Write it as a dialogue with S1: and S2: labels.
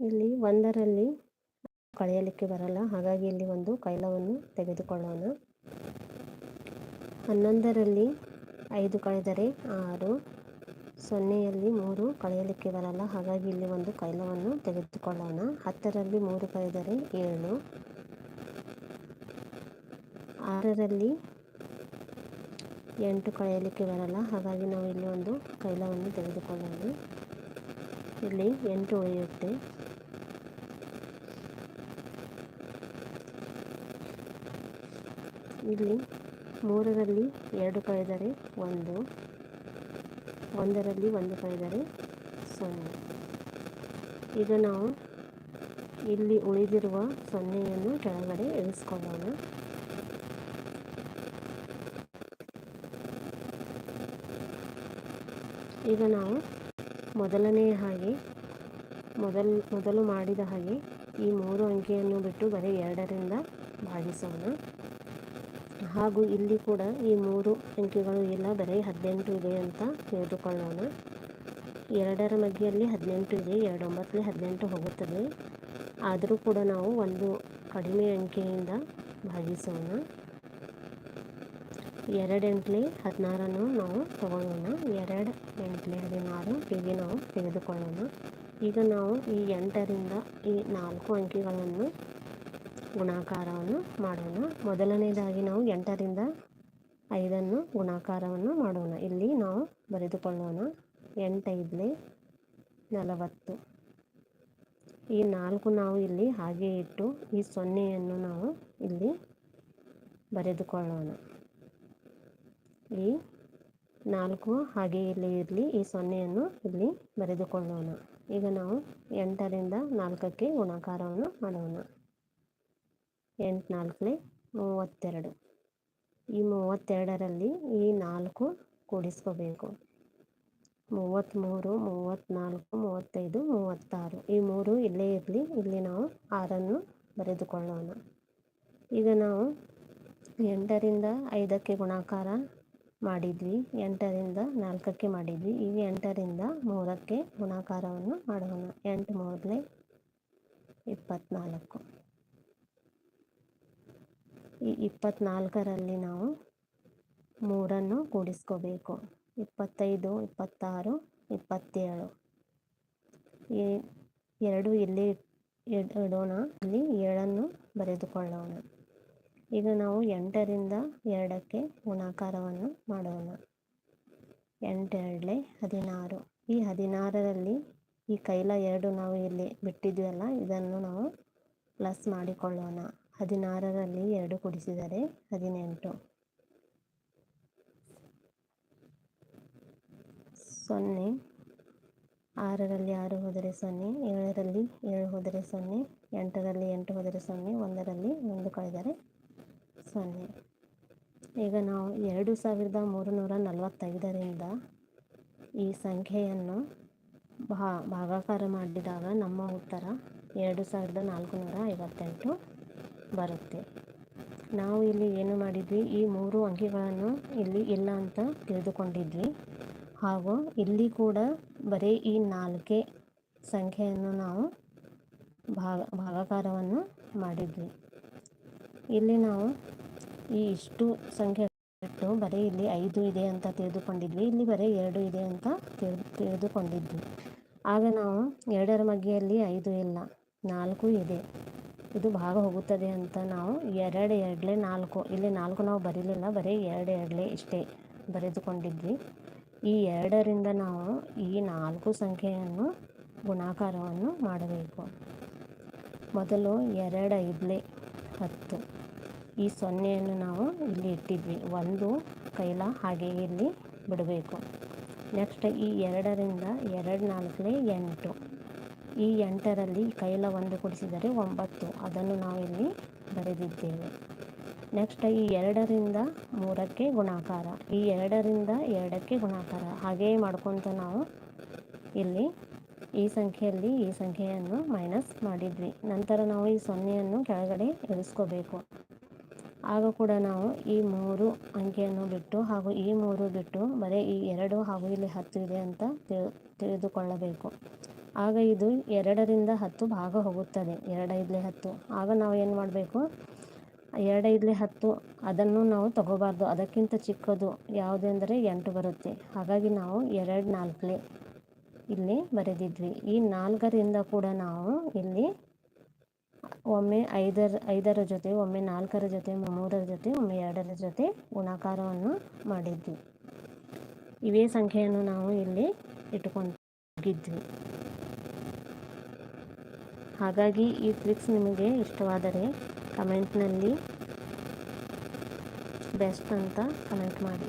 S1: ಇಲ್ಲಿ ಒಂದರಲ್ಲಿ ಕಳೆಯಲಿಕ್ಕೆ ಬರಲ್ಲ. ಹಾಗಾಗಿ ಇಲ್ಲಿ ಒಂದು ಕೈಲವನ್ನು ತೆಗೆದುಕೊಳ್ಳೋಣ. ಹನ್ನೊಂದರಲ್ಲಿ ಐದು ಕಳೆದರೆ ಆರು, ಸೊನ್ನೆಯಲ್ಲಿ ಮೂರು ಕಳೆಯಲಿಕ್ಕೆ ಬರಲ್ಲ. ಹಾಗಾಗಿ ಇಲ್ಲಿ ಒಂದು ಕೈಲವನ್ನು ತೆಗೆದುಕೊಳ್ಳೋಣ. ಹತ್ತರಲ್ಲಿ ಮೂರು ಕಳೆದರೆ ಏಳು, ಆರರಲ್ಲಿ ಎಂಟು ಕಳೆಯಲಿಕ್ಕೆ ಬರಲ್ಲ. ಹಾಗಾಗಿ ನಾವು ಇಲ್ಲಿ ಒಂದು ಕೈಲವನ್ನು ತೆಗೆದುಕೊಳ್ಳೋಣ. ಇಲ್ಲಿ ಎಂಟು ಉಳಿಯುತ್ತೆ ಇಲ್ಲಿ ಮೂರರಲ್ಲಿ ಎರಡು ಕಳೆದರೆ ಒಂದು, ಒಂದರಲ್ಲಿ ಒಂದು ಕಳೆದರೆ ಸೊನ್ನೆ. ಈಗ ನಾವು ಇಲ್ಲಿ ಉಳಿದಿರುವ ಸೊನ್ನೆಯನ್ನು ಕೆಳಗಡೆ ಇಳಿಸ್ಕೊಳ್ಳೋಣ. ಈಗ ನಾವು ಮೊದಲನೇ ಹಾಗೆ, ಮೊದಲು ಮೊದಲು ಮಾಡಿದ ಹಾಗೆ ಈ ಮೂರು ಅಂಕಿಯನ್ನು ಬಿಟ್ಟು ಬರೀ ಎರಡರಿಂದ ಭಾಗಿಸೋಣ. ಹಾಗೂ ಇಲ್ಲಿ ಕೂಡ ಈ ಮೂರು ಅಂಕಿಗಳು ಇಲ್ಲ ಬರೀ ಹದಿನೆಂಟು ಇದೆ ಅಂತ ತಿಳಿದುಕೊಳ್ಳೋಣ. ಎರಡರ ಮಧ್ಯೆಯಲ್ಲಿ ಹದಿನೆಂಟು ಇದೆ ಎರಡು ಒಂಬತ್ತಲ್ಲಿ ಹದಿನೆಂಟು ಹೋಗುತ್ತದೆ. ಆದರೂ ಕೂಡ ನಾವು ಒಂದು ಕಡಿಮೆ ಅಂಕಿಯಿಂದ ಭಾಗಿಸೋಣ. ಎರಡು ಎಂಟ್ಲಿ ಹದಿನಾರನ್ನು ನಾವು ತಗೊಳ್ಳೋಣ. ಎರಡು ಹೀಗೆ ನಾವು ತೆಗೆದುಕೊಳ್ಳೋಣ. ಈಗ ನಾವು ಈ ಎಂಟರಿಂದ ಈ ನಾಲ್ಕು ಅಂಕಿಗಳನ್ನು ಗುಣಾಕಾರವನ್ನು ಮಾಡೋಣ. ಮೊದಲನೇದಾಗಿ ನಾವು ಎಂಟರಿಂದ ಐದನ್ನು ಗುಣಾಕಾರವನ್ನು ಮಾಡೋಣ. ಇಲ್ಲಿ ನಾವು ಬರೆದುಕೊಳ್ಳೋಣ. ಎಂಟೈದಲೇ ನಲವತ್ತು. ಈ ನಾಲ್ಕು ನಾವು ಇಲ್ಲಿ ಹಾಗೆ ಇಟ್ಟು ಈ ಸೊನ್ನೆಯನ್ನು ನಾವು ಇಲ್ಲಿ ಬರೆದುಕೊಳ್ಳೋಣ. ಈ ನಾಲ್ಕು, ಹಾಗೆ ಇಲ್ಲಿ ಇರಲಿ, ಈ ಸೊನ್ನೆಯನ್ನು ಇಲ್ಲಿ ಬರೆದುಕೊಳ್ಳೋಣ. ಈಗ ನಾವು ಎಂಟರಿಂದ ನಾಲ್ಕಕ್ಕೆ ಗುಣಾಕಾರವನ್ನು ಮಾಡೋಣ. ಎಂಟು ನಾಲ್ಕನೇ ಮೂವತ್ತೆರಡು. ಈ ಮೂವತ್ತೆರಡರಲ್ಲಿ ಈ ನಾಲ್ಕು ಕೂಡಿಸ್ಕೋಬೇಕು. ಮೂವತ್ತ್ಮೂರು, ಮೂವತ್ತ್ನಾಲ್ಕು, ಮೂವತ್ತೈದು, ಮೂವತ್ತಾರು. ಈ ಮೂರು ಇಲ್ಲೇ ಇರಲಿ, ಇಲ್ಲಿ ನಾವು ಆರನ್ನು ಬರೆದುಕೊಳ್ಳೋಣ. ಈಗ ನಾವು ಎಂಟರಿಂದ ಐದಕ್ಕೆ ಗುಣಾಕಾರ ಮಾಡಿದ್ವಿ. ಎಂಟರಿಂದ ನಾಲ್ಕಕ್ಕೆ ಮಾಡಿದ್ವಿ. ಈಗ ಎಂಟರಿಂದ ಮೂರಕ್ಕೆ ಗುಣಾಕಾರವನ್ನು ಮಾಡೋಣ. ಎಂಟು ಮೂರನೇ ಇಪ್ಪತ್ತ್ನಾಲ್ಕು ಈ ಇಪ್ಪತ್ತ್ನಾಲ್ಕರಲ್ಲಿ ನಾವು ಮೂರನ್ನು ಕೂಡಿಸ್ಕೋಬೇಕು. ಇಪ್ಪತ್ತೈದು, ಇಪ್ಪತ್ತಾರು, ಇಪ್ಪತ್ತೇಳು. ಈ ಎರಡು ಇಲ್ಲಿ ಇಡೋಣ. ಇಲ್ಲಿ ಏಳನ್ನು ಬರೆದುಕೊಳ್ಳೋಣ. ಈಗ ನಾವು ಎಂಟರಿಂದ ಎರಡಕ್ಕೆ ಗುಣಾಕಾರವನ್ನು ಮಾಡೋಣ. ಎಂಟೆರಡಲೆ ಹದಿನಾರು. ಈ ಹದಿನಾರರಲ್ಲಿ ಈ ಕೈಲ ಎರಡು ನಾವು ಇಲ್ಲಿ ಬಿಟ್ಟಿದ್ವಲ್ಲ, ಇದನ್ನು ನಾವು ಪ್ಲಸ್ ಮಾಡಿಕೊಳ್ಳೋಣ. ಹದಿನಾರರಲ್ಲಿ ಎರಡು ಕೂಡಿಸಿದರೆ ಹದಿನೆಂಟು. ಸೊನ್ನೆ. ಆರರಲ್ಲಿ ಆರು ಹೋದರೆ ಸೊನ್ನೆ, ಏಳರಲ್ಲಿ ಏಳು ಹೋದರೆ ಸೊನ್ನೆ, ಎಂಟರಲ್ಲಿ ಎಂಟು ಹೋದರೆ ಸೊನ್ನೆ, ಒಂದರಲ್ಲಿ ಒಂದು ಕಳೆದರೆ ಸೊನ್ನೆ. ಈಗ ನಾವು ಎರಡು ಸಾವಿರದ ಮೂರುನೂರ ನಲವತ್ತೈದರಿಂದ ಈ ಸಂಖ್ಯೆಯನ್ನು ಭಾ, ಭಾಗಾಕಾರ ಮಾಡಿದಾಗ ನಮ್ಮ ಉತ್ತರ ಎರಡು ಸಾವಿರದ ನಾಲ್ಕುನೂರ ಐವತ್ತೆಂಟು ಬರುತ್ತೆ. ನಾವು ಇಲ್ಲಿ ಏನು ಮಾಡಿದ್ವಿ? ಈ ಮೂರು ಅಂಕಿಗಳನ್ನು ಇಲ್ಲಿ ಇಲ್ಲ ಅಂತ ತಿಳಿದುಕೊಂಡಿದ್ವಿ. ಹಾಗೂ ಇಲ್ಲಿ ಕೂಡ ಬರೀ ಈ ನಾಲ್ಕೇ ಸಂಖ್ಯೆಯನ್ನು ನಾವು ಭಾಗ, ಭಾಗಾಕಾರವನ್ನು ಮಾಡಿದ್ವಿ. ಇಲ್ಲಿ ನಾವು ಈ ಇಷ್ಟು ಸಂಖ್ಯೆ ಬರೀ ಇಲ್ಲಿ ಐದು ಇದೆ ಅಂತ ತಿಳಿದುಕೊಂಡಿದ್ವಿ. ಇಲ್ಲಿ ಬರೀ ಎರಡು ಇದೆ ಅಂತ ತಿಳಿದು ತಿಳಿದುಕೊಂಡಿದ್ವಿ. ಆಗ ನಾವು ಎರಡರ ಮಗ್ಗೆಯಲ್ಲಿ ಐದು ಇಲ್ಲ, ನಾಲ್ಕು ಇದೆ. ಇದು ಭಾಗ ಹೋಗುತ್ತದೆ ಅಂತ ನಾವು ಎರಡು ಎರಡಲೆ ನಾಲ್ಕು, ಇಲ್ಲಿ ನಾಲ್ಕು ನಾವು ಬರೀಲಿಲ್ಲ, ಬರೀ ಎರಡು ಎರಡಲೆ ಇಷ್ಟೇ ಬರೆದುಕೊಂಡಿದ್ವಿ. ಈ ಎರಡರಿಂದ ನಾವು ಈ ನಾಲ್ಕು ಸಂಖ್ಯೆಯನ್ನು ಗುಣಾಕಾರವನ್ನು ಮಾಡಬೇಕು. ಮೊದಲು ಎರಡು ಐದಲೆ ಹತ್ತು. ಈ ಸೊನ್ನೆಯನ್ನು ನಾವು ಇಲ್ಲಿ ಇಟ್ಟಿದ್ವಿ. ಒಂದು ಕೈಲ ಹಾಗೆ ಇಲ್ಲಿ ಬಿಡಬೇಕು. ನೆಕ್ಸ್ಟ್ ಈ ಎರಡರಿಂದ ಎರಡು ನಾಲ್ಕಲೇ ಎಂಟು. ಈ ಎಂಟರಲ್ಲಿ ಕೈಲ ಒಂದು ಕೊಡಿಸಿದರೆ ಒಂಬತ್ತು. ಅದನ್ನು ನಾವು ಇಲ್ಲಿ ಬರೆದಿದ್ದೇವೆ. ನೆಕ್ಸ್ಟ್ ಈ ಎರಡರಿಂದ ಮೂರಕ್ಕೆ ಗುಣಾಕಾರ. ಈ ಎರಡರಿಂದ ಎರಡಕ್ಕೆ ಗುಣಾಕಾರ. ಹಾಗೆಯೇ ಮಾಡ್ಕೊತ ನಾವು ಇಲ್ಲಿ ಈ ಸಂಖ್ಯೆಯಲ್ಲಿ ಈ ಸಂಖ್ಯೆಯನ್ನು ಮೈನಸ್ ಮಾಡಿದ್ವಿ. ನಂತರ ನಾವು ಈ ಸೊನ್ನೆಯನ್ನು ಕೆಳಗಡೆ ಇಳಿಸ್ಕೋಬೇಕು. ಆಗ ಕೂಡ ನಾವು ಈ ಮೂರು ಅಂಕಿಯನ್ನು ಬಿಟ್ಟು ಹಾಗೂ ಈ ಮೂರು ಬಿಟ್ಟು ಬರೀ ಈ ಎರಡು ಹಾಗೂ ಇಲ್ಲಿ ಹತ್ತು ಇದೆ ಅಂತ ತಿಳಿದುಕೊಳ್ಳಬೇಕು. ಆಗ ಇದು ಎರಡರಿಂದ ಹತ್ತು ಭಾಗ ಹೋಗುತ್ತದೆ. ಎರಡೈದಲೇ ಹತ್ತು. ಆಗ ನಾವು ಏನು ಮಾಡಬೇಕು? ಎರಡೈದಲೇ ಹತ್ತು. ಅದನ್ನು ನಾವು ತಗೋಬಾರ್ದು. ಅದಕ್ಕಿಂತ ಚಿಕ್ಕದು ಯಾವುದೆಂದರೆ ಎಂಟು ಬರುತ್ತೆ. ಹಾಗಾಗಿ ನಾವು ಎರಡು ನಾಲ್ಕಲೇ ಇಲ್ಲಿ ಬರೆದಿದ್ವಿ. ಈ ನಾಲ್ಕರಿಂದ ಕೂಡ ನಾವು ಇಲ್ಲಿ ಒಮ್ಮೆ ಐದರ ಐದರ ಜೊತೆ, ಒಮ್ಮೆ ನಾಲ್ಕರ ಜೊತೆ, ಮೂರರ ಜೊತೆ, ಒಮ್ಮೆ ಎರಡರ ಜೊತೆ ಗುಣಾಕಾರವನ್ನು ಮಾಡಿದ್ವಿ. ಇವೇ ಸಂಖ್ಯೆಯನ್ನು ನಾವು ಇಲ್ಲಿ ಇಟ್ಟುಕೊಂಡಿದ್ವಿ ಹಾಗಾಗಿ ಈ ಟ್ರಿಕ್ಸ್ ನಿಮಗೆ ಇಷ್ಟವಾದರೆ ಕಮೆಂಟ್ನಲ್ಲಿ ಬೆಸ್ಟ್ ಅಂತ ಕಮೆಂಟ್ ಮಾಡಿ.